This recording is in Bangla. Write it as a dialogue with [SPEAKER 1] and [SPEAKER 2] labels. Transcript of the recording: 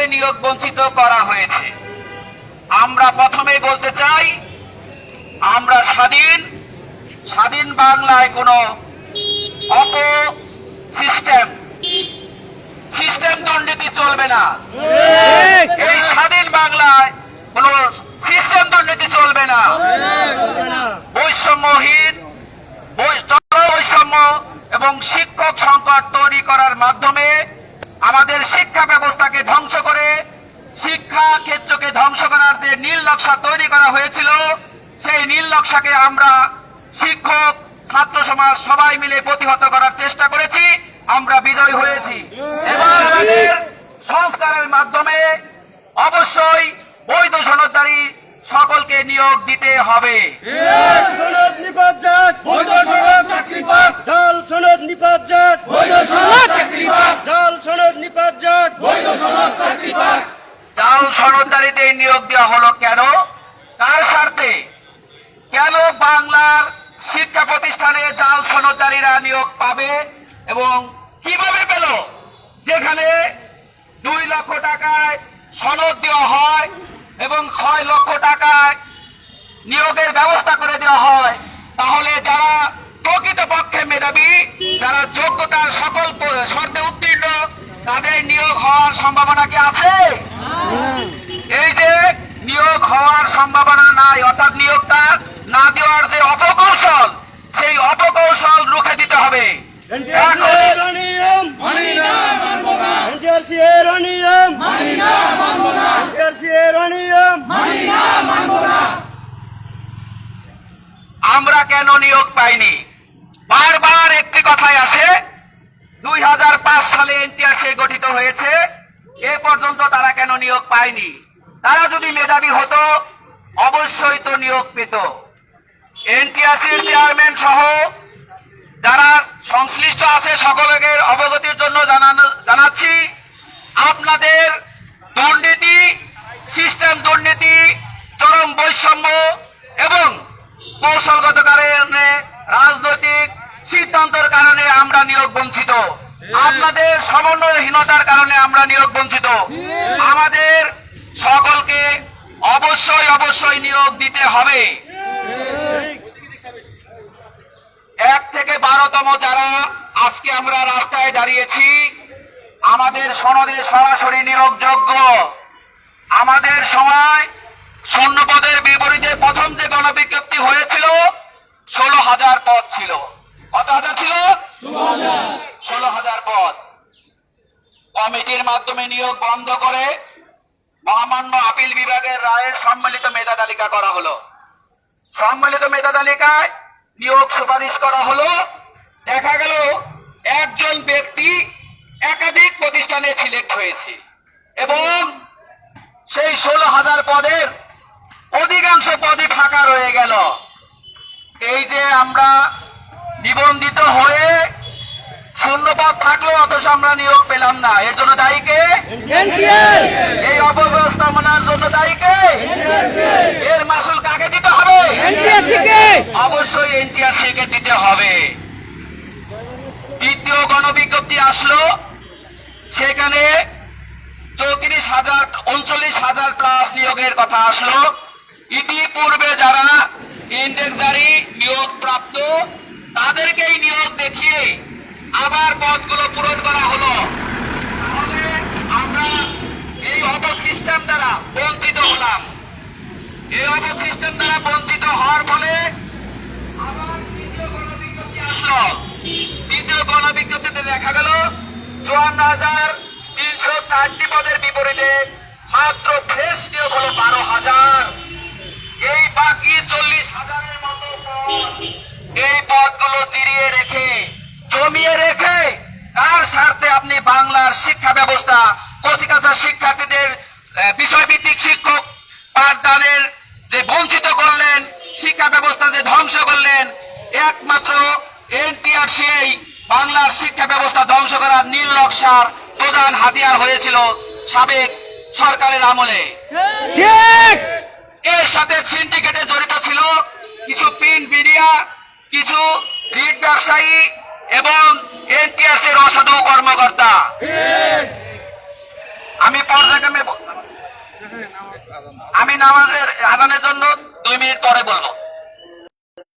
[SPEAKER 1] আমাদের নিয়োগ বঞ্চিত করা হয়েছে। আমরা প্রথমেই বলতে চাই, আমরা স্বাধীন স্বাধীন বাংলায় কোনো অপ সিস্টেম সিস্টেম দুর্নীতি চলবে না। এই স্বাধীন বাংলায় কোন সিস্টেম দুর্নীতি চলবে না। বৈষম্যহীন বৈষম্য এবং শিক্ষক সংকট তৈরি করার মাধ্যমে আমাদের শিক্ষা ব্যবস্থাকে ধ্বংস শিক্ষা ক্ষেত্রকে ধ্বংস করার যে নীল নকশা তৈরি করা হয়েছিল সেই নীল নকশাকে আমরা শিক্ষক ছাত্র সমাজ সবাই মিলে প্রতিহত করার চেষ্টা করেছি আমরা বিজয় হয়েছি। এবং আমাদের সংস্কারের মাধ্যমে অবশ্যই বৈধ সনদদারি সকলকে নিয়োগ দিতে হবে।
[SPEAKER 2] সনদ নিপাত
[SPEAKER 3] বৈধ সনদ চাকরি পাক
[SPEAKER 2] জাল সনদ নিপাত যাক
[SPEAKER 3] বৈধ সনদ চাকরি পাক
[SPEAKER 2] জাল সনদ নিপাত যাক
[SPEAKER 3] বৈধ সনদ চাকরি পাক
[SPEAKER 1] সনদদারিতে নিয়োগ দেওয়া হলো কেন? কার স্বার্থে? কেন বাংলার শিক্ষা প্রতিষ্ঠানে জাল সনদদারিরা নিয়োগ পাবে এবং কীভাবে পেল? যেখানে দুই লক্ষ টাকায় সনদ দেওয়া হয় এবং ছয় লক্ষ টাকায় নিয়োগের ব্যবস্থা করে দেওয়া হয়, তাহলে যারা প্রকৃতপক্ষে মেধাবী, যারা যোগ্যতার সকল শর্তে উত্তীর্ণ, তাদের নিয়োগ হওয়ার সম্ভাবনা কি আছে? এই যে নিয়োগ হওয়ার সম্ভাবনা নাই, অর্থাৎ নিয়োগটা না দেওয়ার যে অপকৌশল, সেই অপকৌশল রুখে দিতে হবে। আমরা কেন নিয়োগ পাইনি? বারবার একটি কথাই আসে, দুই হাজার পাঁচ সালে এনটিআরসি গঠিত হয়েছে, এ পর্যন্ত তারা কেন নিয়োগ পায়নি? তারা যদি মেধাবী হতো, অবশ্যই তো নিয়োগ পেত। এনটিআরসির চেয়ারম্যান সহ যারা সংশ্লিষ্ট আছে সকলের অবগতির জন্য জানাচ্ছি, আপনাদের দুর্নীতি সিস্টেম দুর্নীতি, চরম বৈষম্য এবং কৌশলগত কারণে রাজনৈতিক সিদ্ধান্তের কারণে আমরা নিয়োগ বঞ্চিত। আপনাদের সমন্বয়হীনতার কারণে আমরা নিয়োগ বঞ্চিত। আমাদের সকলকে অবশ্যই অবশ্যই নিয়োগ দিতে হবে। এক থেকে বারোতম যারা আজকে আমরা রাস্তায় দাঁড়িয়েছি, আমাদের সনদে সরাসরি নিয়োগযোগ্য। আমাদের সময় শূন্য পদের বিপরীতে প্রথম যে গণবিজ্ঞপ্তি হয়েছিল, ষোলো হাজার পদ ছিল। কত হাজার ছিল? ষোলো হাজার পদ। কমিটির মাধ্যমে নিয়োগ বন্ধ করে মহামান্য আপিল বিভাগের রায়ের সম্মিলিত মেধা তালিকা করা হলো। সম্মিলিত মেধা তালিকায় নিয়োগ সুপারিশ করা হলো। দেখা গেল একজন ব্যক্তি একাধিক প্রতিষ্ঠানে সিলেক্ট হয়েছে এবং সেই ষোলো হাজার পদের অধিকাংশ পদই ফাঁকা রয়ে গেল। এই যে আমরা নিবন্ধিত হয়ে শূন্য পদ থাকলেও অথচ আমরা নিয়োগ পেলাম না। এর জন্য দায়ীকে এই অপব্যবস্থাপনার জন্য দায়ী কে এর মাসুল কাকে দিতে হবে অবশ্যই এনটিআরসি কে দিতে হবে গণবিজ্ঞপ্তি আসলো। সেখানে চৌত্রিশ হাজার, উনচল্লিশ হাজার প্লাস নিয়োগের কথা আসলো। ইতিপূর্বে যারা ইন্ডেক্সজারি নিয়োগ প্রাপ্ত, তাদেরকেই নিয়োগ দেখিয়ে আবার পদগুলো পূরণ করা হলো। তাহলে আমরা এই অপ সিস্টেম দ্বারা বঞ্চিত হলাম। এই অপ সিস্টেম দ্বারা বঞ্চিত হওয়ার ফলে আবার দ্বিতীয় গণবিজ্ঞপ্তি আসলো। চুয়ান্ন হাজার তিনশো চারটি পদের বিপরীতে মাত্র ফ্রেশ নিয়োগ হলো বারো হাজার। এই বাকি চল্লিশ হাজারের মতো এই পদগুলো জিরিয়ে রেখে, জমিয়ে রেখে কার স্বার্থে আপনি বাংলার শিক্ষা ব্যবস্থা কচিকাচার শিক্ষার্থীদের বিষয়ভিত্তিক শিক্ষক পাঠদানের যে বঞ্চিত করলেন, শিক্ষা ব্যবস্থা যে ধ্বংস করলেন, একমাত্র এনটিআরসি বাংলার শিক্ষা ব্যবস্থা ধ্বংস করার নীল নকশার প্রধান হাতিয়ার হয়েছিল সাবেক সরকারের আমলে। এর সাথে সিন্ডিকেটে জড়িত ছিল কিছু প্রিন্ট মিডিয়া কিছু রিট ব্যবসায়ী এবং এনটিআরসির অসাধু কর্মকর্তা। আমি পর্যায়ক্রমে আমি নামাজের আদানের জন্য দুই মিনিট পরে বলব।